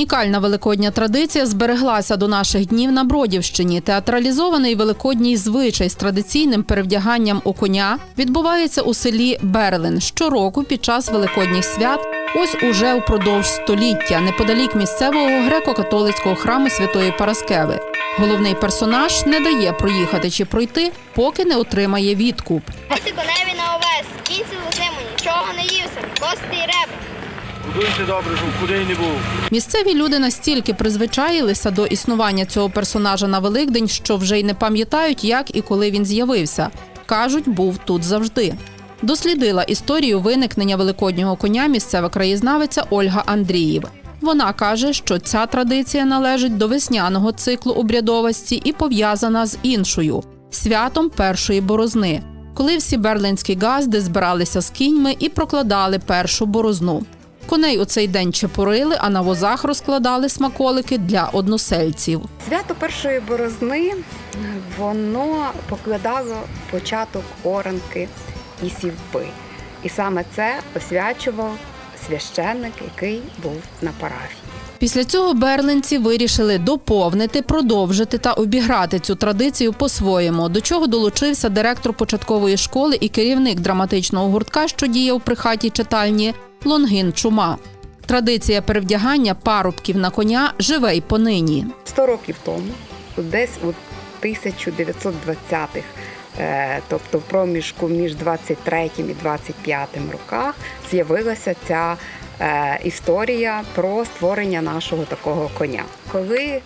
Унікальна великодня традиція збереглася до наших днів на Бродівщині. Театралізований великодній звичай з традиційним перевдяганням у коня відбувається у селі Берлин щороку під час великодніх свят. Ось уже впродовж століття, неподалік місцевого греко-католицького храму Святої Параскеви. Головний персонаж не дає проїхати чи пройти, поки не отримає відкуп. Дайте коневі на овес, кінці зиму, нічого не ївся, кости й. Будуйте добре, щоб куди не був. Місцеві люди настільки призвичаїлися до існування цього персонажа на Великдень, що вже й не пам'ятають, як і коли він з'явився. Кажуть, був тут завжди. Дослідила історію виникнення великоднього коня місцева краєзнавиця Ольга Андріїв. Вона каже, що ця традиція належить до весняного циклу обрядовості і пов'язана з іншою святом першої борозни, коли всі берлинські газди збиралися з кіньми і прокладали першу борозну. Коней у цей день чепурили, а на возах розкладали смаколики для односельців. Свято першої борозни воно покладало початок оранки і сівби. І саме це освячував священник, який був на парафії. Після цього берлинці вирішили доповнити, продовжити та обіграти цю традицію по-своєму, до чого долучився директор початкової школи і керівник драматичного гуртка, що діяв при хаті читальні Лонгін Чума. Традиція перевдягання парубків на коня живе й понині. 100 років тому, десь у 1920-х, е, тобто в проміжку між 23 і 25 роках, з'явилася ця е, історія про створення нашого такого коня. Коли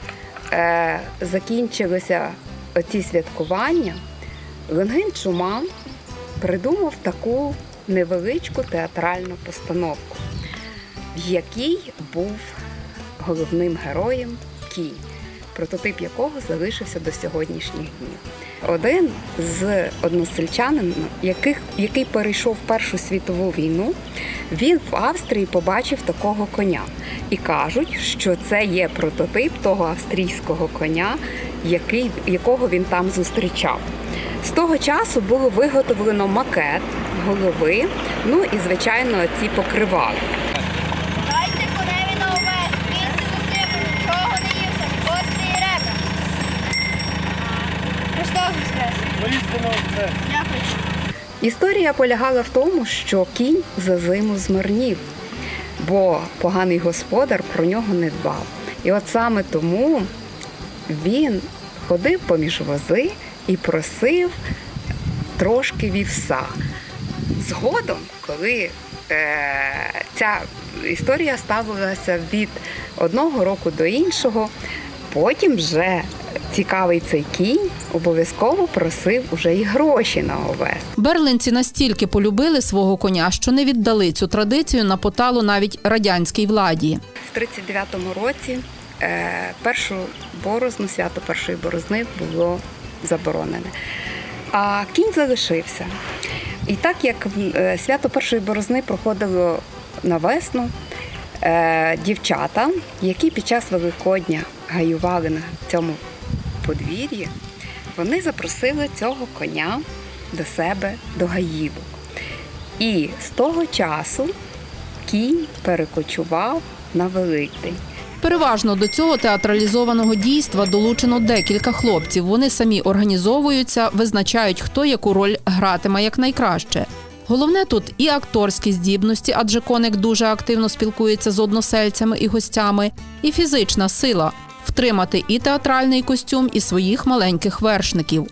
е, закінчилися оці святкування, Ленгин Чуман придумав таку невеличку театральну постановку, в якій був головним героєм кінь, прототип якого залишився до сьогоднішніх днів. Один з односельчанин, яких, який перейшов Першу світову війну, він в Австрії побачив такого коня. І кажуть, що це є прототип того австрійського коня, який, якого він там зустрічав. З того часу було виготовлено макет голови, ну і, звичайно, ці покривали. Дайте коневі на овес, кінці зиму, нічого не ївся, кости й ребра. Христос Воскрес! Поїстимо це. Історія полягала в тому, що кінь за зиму змарнів, бо поганий господар про нього не дбав. І от саме тому він ходив поміж вози і просив трошки вівса. Згодом, коли е, ця історія ставилася від одного року до іншого, потім вже цікавий цей кінь обов'язково просив уже і гроші на овес. Берлинці настільки полюбили свого коня, що не віддали цю традицію на поталу навіть радянській владі. В 39-му році е, першу борозну, свято першої борозни було заборонене. А кінь залишився. І так як е, свято першої борозни проходило на весну, е, дівчата, які під час Великодня гаювали на цьому подвір'ї, вони запросили цього коня до себе до гаївок. І з того часу кінь перекочував на Великдень. Переважно до цього театралізованого дійства долучено декілька хлопців. Вони самі організовуються, визначають, хто яку роль гратиме якнайкраще. Головне тут і акторські здібності, адже коник дуже активно спілкується з односельцями і гостями, і фізична сила втримати і театральний костюм, і своїх маленьких вершників.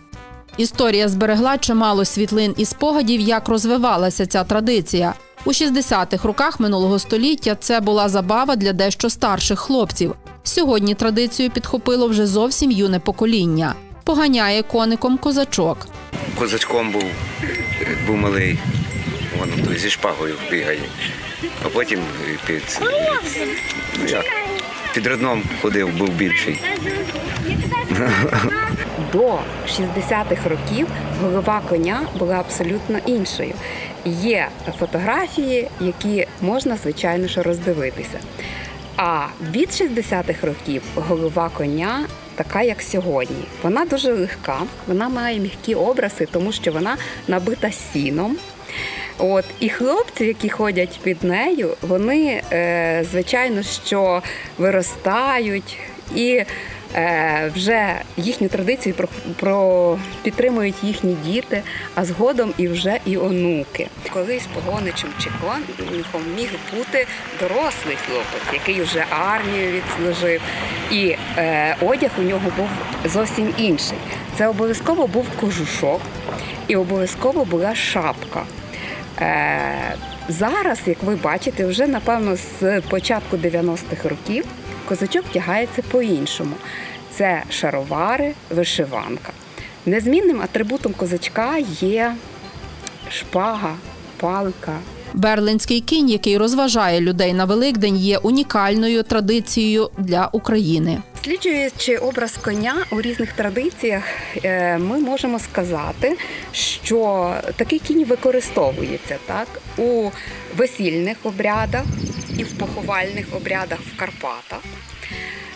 Історія зберегла чимало світлин і спогадів, як розвивалася ця традиція. У 60-х роках минулого століття це була забава для дещо старших хлопців. Сьогодні традицію підхопило вже зовсім юне покоління. Поганяє коником козачок. козачком був, був малий, воно зі шпагою бігає. А потім під, ну, як, під родном ходив, був більший. До 60-х років голова коня була абсолютно іншою. Є фотографії, які можна, звичайно, що роздивитися. А від 60-х років голова коня така, як сьогодні. Вона дуже легка, вона має м'які образи, тому що вона набита сіном. От, і хлопці які ходять під нею, вони, е, звичайно, що виростають і е, вже їхню традицію про, про підтримують їхні діти, а згодом і вже і онуки. Колись погоничем чи конюхом міг бути дорослий хлопець, який вже армію відслужив, і е, одяг у нього був зовсім інший. Це обов'язково був кожушок і обов'язково була шапка. Е, зараз, як ви бачите, вже напевно з початку 90-х років козачок тягається по-іншому. Це шаровари, вишиванка. Незмінним атрибутом козачка є шпага, палка, Берлинський кінь, який розважає людей на Великдень, є унікальною традицією для України. Сліджуючи образ коня у різних традиціях, е, ми можемо сказати, що такий кінь використовується так у весільних обрядах і в поховальних обрядах в Карпатах.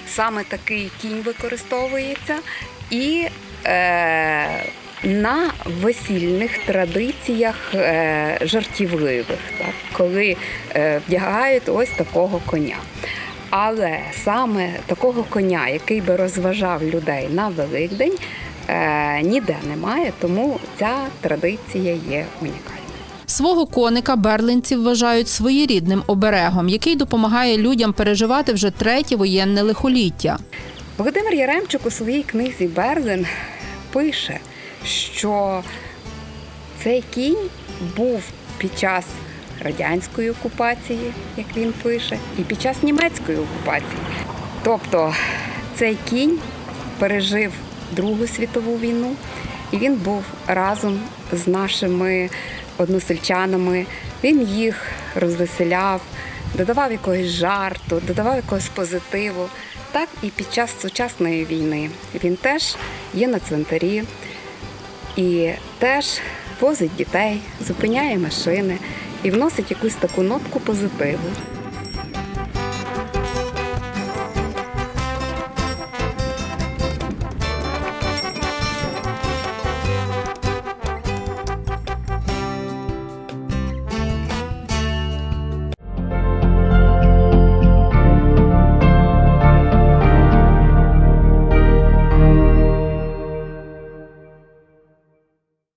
Саме такий кінь використовується і е, на весільних традиціях е, жартівливих, так, коли е, вдягають ось такого коня. Але саме такого коня, який би розважав людей на Великдень, е, ніде немає, тому ця традиція є унікальною. Свого коника берлинці вважають своєрідним оберегом, який допомагає людям переживати вже третє воєнне лихоліття. Володимир Яремчук у своїй книзі Берлин пише, що цей кінь був під час радянської окупації, як він пише, і під час німецької окупації. Тобто цей кінь пережив Другу світову війну, і він був разом з нашими односельчанами. Він їх розвеселяв, додавав якогось жарту, додавав якогось позитиву. Так і під час сучасної війни він теж є на цвинтарі і теж возить дітей, зупиняє машини і вносить якусь таку нотку позитиву.